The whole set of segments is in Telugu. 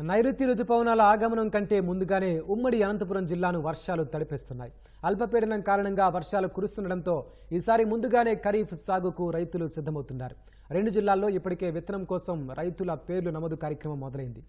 నైరుతి రుతుపవనాల ఆగమనం కంటే ముందుగానే ఉమ్మడి అనంతపురం జిల్లాను వర్షాలు తడిపేస్తున్నాయి. అల్పపీడనం కారణంగా వర్షాలు కురుస్తుండటంతో ఈసారి ముందుగానే ఖరీఫ్ సాగుకు రైతులు సిద్ధమవుతున్నారు. రెండు జిల్లాల్లో ఇప్పటికే విత్తనం కోసం రైతుల పేర్లు నమోదు కార్యక్రమం మొదలైంది.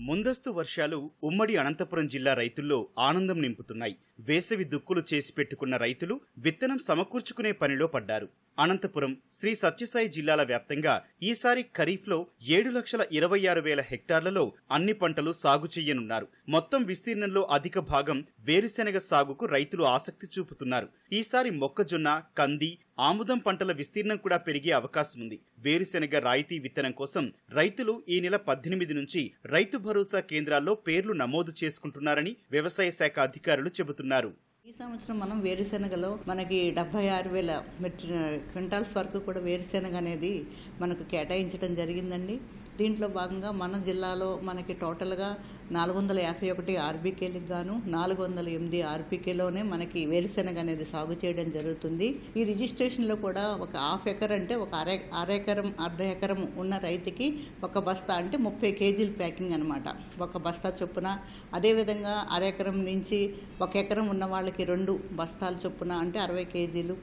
ముందస్తు వర్షాలు ఉమ్మడి అనంతపురం జిల్లా రైతుల్లో ఆనందం నింపుతున్నాయి. వేసవి దుక్కులు చేసి పెట్టుకున్న రైతులు విత్తనం సమకూర్చుకునే పనిలో పడ్డారు. అనంతపురం శ్రీ సత్యసాయి జిల్లాల వ్యాప్తంగా ఈసారి ఖరీఫ్లో ఏడు లక్షల ఇరవై ఆరు వేల హెక్టార్లలో అన్ని పంటలు సాగు చేయనున్నారు. మొత్తం విస్తీర్ణంలో అధిక భాగం వేరుశెనగ సాగుకు రైతులు ఆసక్తి చూపుతున్నారు. ఈసారి మొక్కజొన్న కంది ఆముదం పంటల విస్తీర్ణం కూడా పెరిగే అవకాశం ఉంది. వేరుశెనగ రాయితీ విత్తనం కోసం రైతులు ఈ నెల పద్దెనిమిది నుంచి రైతు భరోసా కేంద్రాల్లో పేర్లు నమోదు చేసుకుంటున్నారని వ్యవసాయ శాఖ అధికారులు చెబుతున్నారు. ఈ సంవత్సరం మనం వేరుశెనగలో మనకి డెబ్బై ఆరు వేల మెట్రి క్వింటాల్స్ వరకు కూడా వేరుశెనగ అనేది మనకు కేటాయించడం జరిగిందండి. దీంట్లో భాగంగా మన జిల్లాలో మనకి టోటల్గా నాలుగు వందల యాభై ఒకటి ఆర్బీకేలకు గాను నాలుగు వందల ఎనిమిది ఆర్బీకేలోనే మనకి వేరుశెనగ అనేది సాగు చేయడం జరుగుతుంది. ఈ రిజిస్ట్రేషన్లో కూడా ఒక హాఫ్ ఎకర్ అంటే ఒక అర అర ఎకరం అర్ధ ఎకరం ఉన్న రైతుకి ఒక బస్తా అంటే ముప్పై కేజీల ప్యాకింగ్ అనమాట ఒక బస్తా చొప్పున. అదేవిధంగా అర ఎకరం నుంచి ఒక ఎకరం ఉన్న వాళ్ళకి రెండు బస్తాల చొప్పున అంటే అరవై కేజీలు.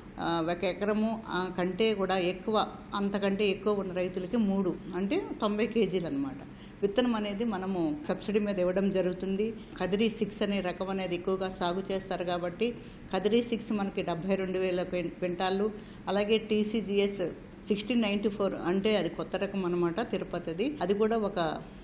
ఒక ఎకరము కంటే కూడా ఎక్కువ అంతకంటే ఎక్కువ ఉన్న రైతులకి మూడు అంటే తొంభై కేజీలు అనమాట విత్తనం అనేది మనము సబ్సిడీ మీద ఇవ్వడం జరుగుతుంది. కదిరి సిక్స్ అనే రకం అనేది ఎక్కువగా సాగు చేస్తారు కాబట్టి కదిరి సిక్స్ మనకి డెబ్బై రెండు వేల క్వింటాళ్ళు అలాగే టీసీజీఎస్ సిక్స్టీన్ నైంటీ ఫోర్ అంటే అది కొత్త రకం అనమాట తిరుపతిది. అది కూడా ఒక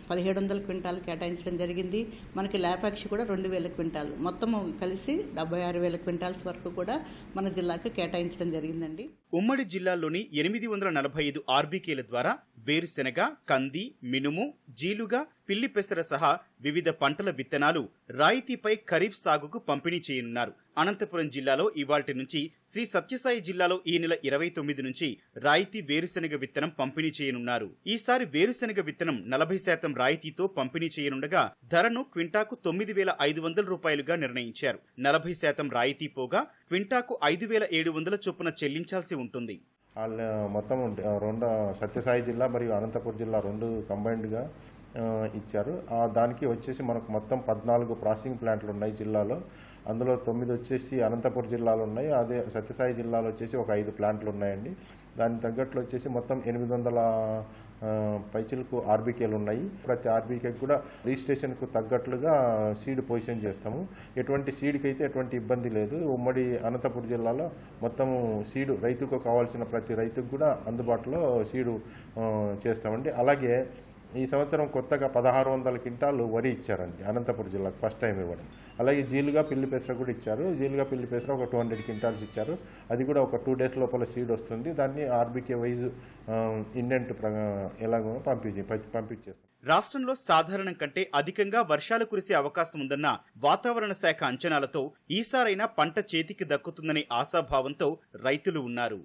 పదిహేడు వందల క్వింటాలు కేటాయించడం జరిగింది. మనకి లేపాక్షి కూడా రెండు వేల క్వింటాలు. మొత్తం కలిసి డెబ్బై ఆరు వేల క్వింటాల్స్ వరకు కూడా మన జిల్లాకు కేటాయించడం జరిగిందండి. ఉమ్మడి జిల్లాలోని ఎనిమిది వందల నలభై ఐదు ఆర్బీకేల ద్వారా వేరుశెనగ కంది మినుము జీలుగా పిల్లి పెసర సహా వివిధ పంటల విత్తనాలు రాయితీపై ఖరీఫ్ సాగుకు పంపిణీ చేయనున్నారు. అనంతపురం జిల్లాలో ఇవాల్టి నుంచి శ్రీ సత్యసాయి జిల్లాలో ఈ నెల ఇరవై తొమ్మిది నుంచి రాయితీ వేరుశెనగ విత్తనం పంపిణీ చేయనున్నారు. ఈసారి వేరుశెనగ విత్తనం నలభై శాతం రాయితీతో పంపిణీ చేయనుండగా ధరను క్వింటాకు తొమ్మిది వేల ఐదు వందల రూపాయలుగా నిర్ణయించారు. నలభై శాతం రాయితీ పోగా క్వింటాకు ఐదు వేల ఏడు వందల చొప్పున చెల్లించాల్సి ఉంటుంది. వాళ్ళు మొత్తం రెండు సత్యసాయి జిల్లా మరియు అనంతపురం జిల్లా రెండు కంబైన్డ్గా ఇచ్చారు. ఆ దానికి వచ్చేసి మనకు మొత్తం పద్నాలుగు ప్రాసెసింగ్ ప్లాంట్లు ఉన్నాయి జిల్లాలో. అందులో తొమ్మిది వచ్చేసి అనంతపురం జిల్లాలో ఉన్నాయి. అదే సత్యసాయి జిల్లాలో వచ్చేసి ఒక ఐదు ప్లాంట్లు ఉన్నాయండి. దానికి తగ్గట్లు వచ్చేసి మొత్తం ఎనిమిది వందల పైచిలకు ఆర్బీకేలు ఉన్నాయి. ప్రతి ఆర్బీకేకి కూడా రిజిస్ట్రేషన్కు తగ్గట్లుగా సీడ్ పొజిషన్ చేస్తాము. ఎటువంటి సీడ్కి అయితే ఎటువంటి ఇబ్బంది లేదు. ఉమ్మడి అనంతపురం జిల్లాలో మొత్తము సీడు రైతుకు కావాల్సిన ప్రతి రైతుకు కూడా అందుబాటులో సీడు చేస్తామండి. అలాగే ఈ సంవత్సరం కొత్తగా పదహారు వందల క్వింటాలు వరి ఇచ్చారండి. అనంతపురం జిల్లాకు ఫస్ట్ టైం ఇవ్వడం. అలాగే జీలుగా పిల్లి పెసర కూడా ఇచ్చారు. జీలుగా పిల్లి పెసర ఒక టూ హండ్రెడ్ క్వింటాల్స్ ఇచ్చారు. అది కూడా ఒక టూ డేస్ లోపల సీడ్ వస్తుంది. దాన్ని ఆర్బీకే వైజ్ ఇండెంట్ ఎలాగో పంపించి పంపించేస్తాం. రాష్ట్రంలో సాధారణం కంటే అధికంగా వర్షాలు కురిసే అవకాశం ఉందన్న వాతావరణ శాఖ అంచనాలతో ఈసారైనా పంట చేతికి దక్కుతుందనే ఆశాభావంతో రైతులు ఉన్నారు.